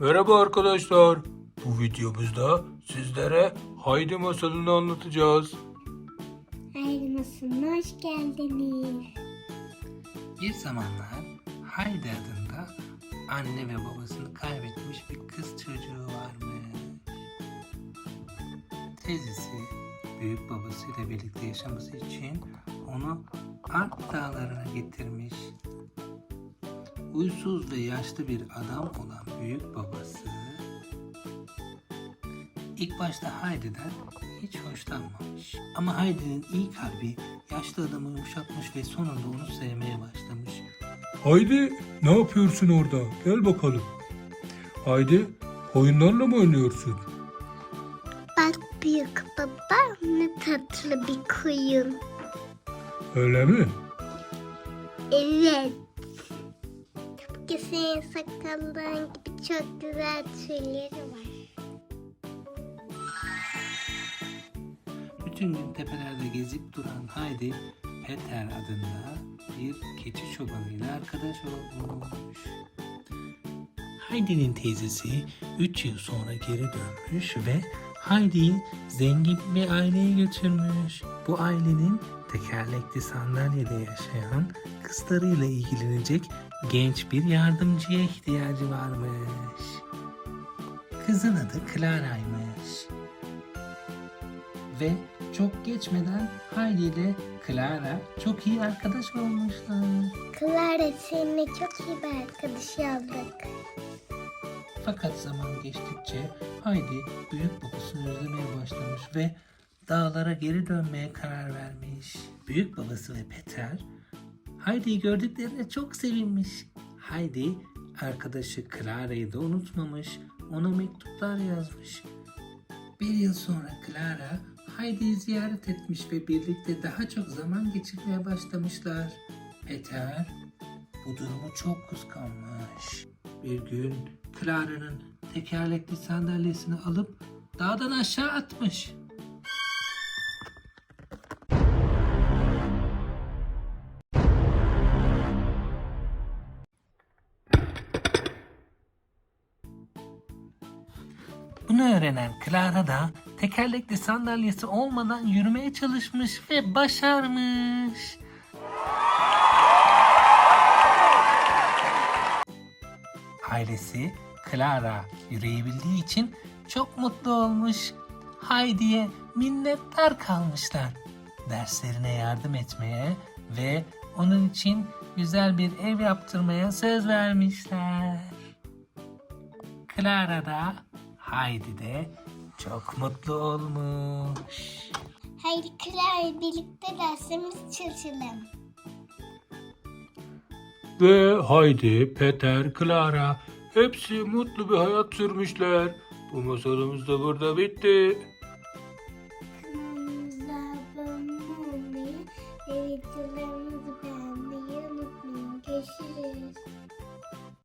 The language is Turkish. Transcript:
Merhaba arkadaşlar. Bu videomuzda sizlere Haydi masalını anlatacağız. Haydi masalına hoş geldiniz. Bir zamanlar Haydi adında anne ve babasını kaybetmiş bir kız çocuğu varmış. Teyzesi büyük babasıyla birlikte yaşaması için onu Alp dağlarına getirmiş. Uysuz ve yaşlı bir adam olan büyük babası ilk başta Haydi'den hiç hoşlanmamış. Ama Haydi'nin iyi kalbi yaşlı adamı yumuşatmış ve sonunda onu sevmeye başlamış. Haydi ne yapıyorsun orada? Gel bakalım. Haydi oyunlarla mı oynuyorsun? Bak büyük baba ne tatlı bir koyun. Öyle mi? Evet. Tıpkı senin gibi çok güzel tüyleri var. Bütün gün tepelerde gezip duran Haydi, Peter adında bir keçi çobanıyla arkadaş olmuş. Haydi'nin teyzesi 3 yıl sonra geri dönmüş ve Haydi'yi zengin bir aileye götürmüş. Bu ailenin tekerlekli sandalyede yaşayan kızlarıyla ilgilenecek genç bir yardımcıya ihtiyacı varmış. Kızın adı Clara'ymış. Ve çok geçmeden Haydi ile Clara çok iyi arkadaş olmuşlar. Clara seninle çok iyi bir arkadaş olduk. Fakat zaman geçtikçe Haydi büyük babasını özlemeye başlamış ve dağlara geri dönmeye karar vermiş. Büyük babası ve Peter Heidi'yi gördüklerine çok sevinmiş. Heidi arkadaşı Clara'yı da unutmamış. Ona mektuplar yazmış. Bir yıl sonra Clara Heidi'yi ziyaret etmiş ve birlikte daha çok zaman geçirmeye başlamışlar. Peter bu durumu çok kıskanmış. Bir gün Clara'nın tekerlekli sandalyesini alıp dağdan aşağı atmış. Bunu öğrenen Clara da tekerlekli sandalyesi olmadan yürümeye çalışmış ve başarmış. Ailesi Clara yürüyebildiği için çok mutlu olmuş. Heidi'ye minnettar kalmışlar. Derslerine yardım etmeye ve onun için güzel bir ev yaptırmaya söz vermişler. Clara da Haydi de çok mutlu olmuş. Haydi kral birlikte dersimizi çalışalım. Ve haydi Peter, Clara hepsi mutlu bir hayat sürmüşler. Bu masalımız da burada bitti. Görüşürüz.